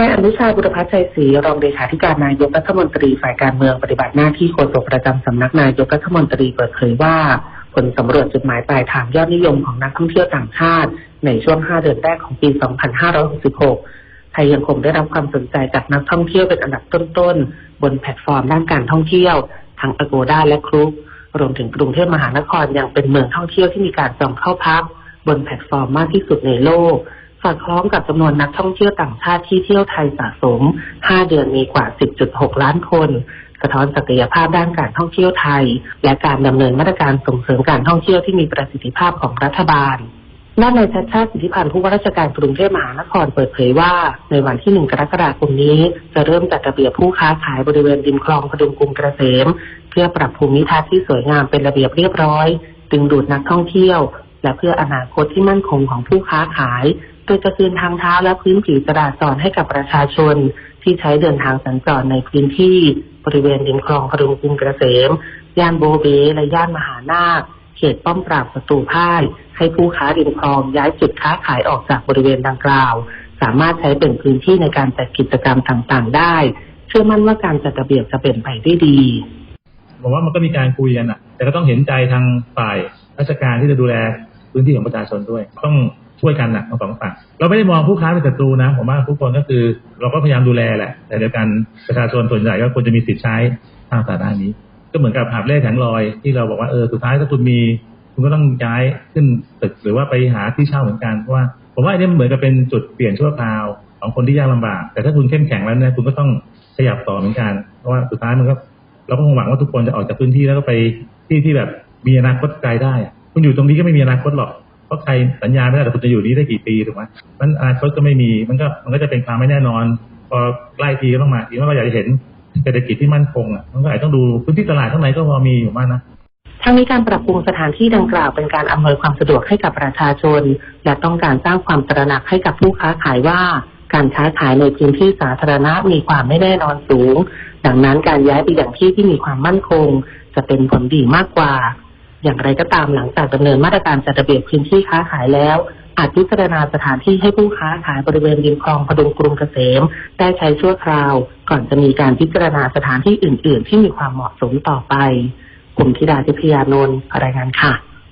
นายอนุชาบุรพัชชัยศรีรองเลขาธิการนายกรัฐมนตรีฝ่ายการเมืองปฏิบัติหน้าที่โฆษกประจำสำนักนายกรัฐมนตรีเปิดเผยว่าผลสำรวจจุดหมายปลายทางยอดนิยมของนักท่องเที่ยวต่างชาติ ในช่วง 5 เดือนแรกของปี 2566 ไทยยังคงได้รับความสนใจจากนักท่องเที่ยวเป็นอันดับต้นๆ บนแพลตฟอร์มด้านการท่องเที่ยว ทั้ง Agoda และ Klook รวมถึงกรุงเทพมหานครยังเป็นเมืองท่องเที่ยวที่มีการจองเข้าพัก บนแพลตฟอร์มมากที่สุดในโลก อดคล้องกับจำนวนนักท่องเที่ยวต่างชาติที่เที่ยวไทยสะสม 5 เดือนมีกว่า 10.6 ล้านคน สะท้อนศักยภาพด้านการท่องเที่ยวไทย และการดำเนินมาตรการส่งเสริมการท่องเที่ยวที่มีประสิทธิภาพของรัฐบาลด้านนายชัดชาติสิทธิพันธ์ผู้ว่าราชการกรุงเทพมหานครเปิดเผยว่า ในวันที่ 1 กรกฎาคมนี้ จะเริ่มจัดระเบียบผู้ค้าขายบริเวณริมคลองพดุงกรุงเกษม เพื่อปรับภูมิทัศน์ที่สวยงามเป็นระเบียบเรียบร้อย ดึงดูดนักท่องเที่ยว และเพื่ออนาคตที่มั่นคงของผู้ค้าขาย โดยจะคืนทางเท้าและพื้นผิวจราจรให้กับประชาชน ที่ใช้เดินทางสัญจรในพื้นที่บริเวณริมคลองพดุงกรุงเกษม ย่านโบเบและย่านมหานาคเขตป้อมปราบศัตรูพ่าย ให้ผู้ค้าริมคลองย้ายจุดค้าขายออกจากบริเวณดังกล่าว สามารถใช้เป็นพื้นที่ในการจัดกิจกรรมต่างๆ ได้ เชื่อมั่นว่าการจัดระเบียบจะเป็นไปได้ดีผมว่ามันก็มีการคุยกันอะแต่ก็ต้องเห็นใจทางฝ่ายราชการที่จะดูแลพื้นที่ของประชาชนด้วย ต้อง ช่วยกันนะทั้งสองฝั่งเราไม่ได้มองผู้ค้าเป็นศัตรูนะผมว่าทุกคนก็คือ เราก็พยายามดูแลแหละ แต่เดียวกันประชาชนส่วนใหญ่ก็ควรจะมีสิทธิ์ใช้ทางสาธารณะนี้ ก็เหมือนกับหาบเล่แผงลอยที่เราบอกว่าเออสุดท้ายถ้าคุณมีคุณก็ต้องย้ายขึ้นตึกหรือว่าไปหาที่เช่าเหมือนกันเพราะว่าผมว่าอันนี้มันเหมือนกับเป็นจุดเปลี่ยนชั่วคราวของคนที่ยากลำบาก แต่ถ้าคุณเข้มแข็งแล้วเนี่ยคุณก็ต้องขยับต่อเหมือนกัน เพราะว่าสุดท้ายมันก็เราก็คงหวังว่าทุกคนจะออกจากพื้นที่แล้วก็ไปที่ที่แบบมีอนาคตไกลได้ คุณอยู่ตรงนี้ก็ไม่มีอนาคตหรอก เพราะใครสัญญาไม่ได้แต่คุณจะอยู่นี้ได้กี่ปีถูกไหมมันอนาคตก็ไม่มีมันก็มันก็จะเป็นความไม่แน่นอน พอใกล้ทีก็ต้องมาทีว่าเราอยากจะเห็นเศรษฐกิจที่มั่นคงอะมันก็อาจต้องดูพื้นที่ตลาดข้างในก็พอมีอยู่มากนะทั้งนี้การปรับปรุงสถานที่ดังกล่าวเป็นการอำนวยความสะดวกให้กับประชาชน และต้องการสร้างความตระหนักให้กับผู้ค้าขายว่า การค้าขายในพื้นที่สาธารณะมีความไม่แน่นอนสูง ดังนั้นการย้ายไปอย่างที่ที่มีความมั่นคง จะเป็นผลดีมากกว่า อย่างไรก็ตามหลังจากดำเนินมาตรการจัดระเบียบพื้นที่ค้าขายแล้ว อาจพิจารณาสถานที่ให้ผู้ค้าขายบริเวณริมคลองพดุงกรุงเกษม ได้ใช้ชั่วคราว ก่อนจะมีการพิจารณาสถานที่อื่น ๆ ที่มีความเหมาะสมต่อไปกลุ่มธิดาทิพยานนท์รายงานค่ะ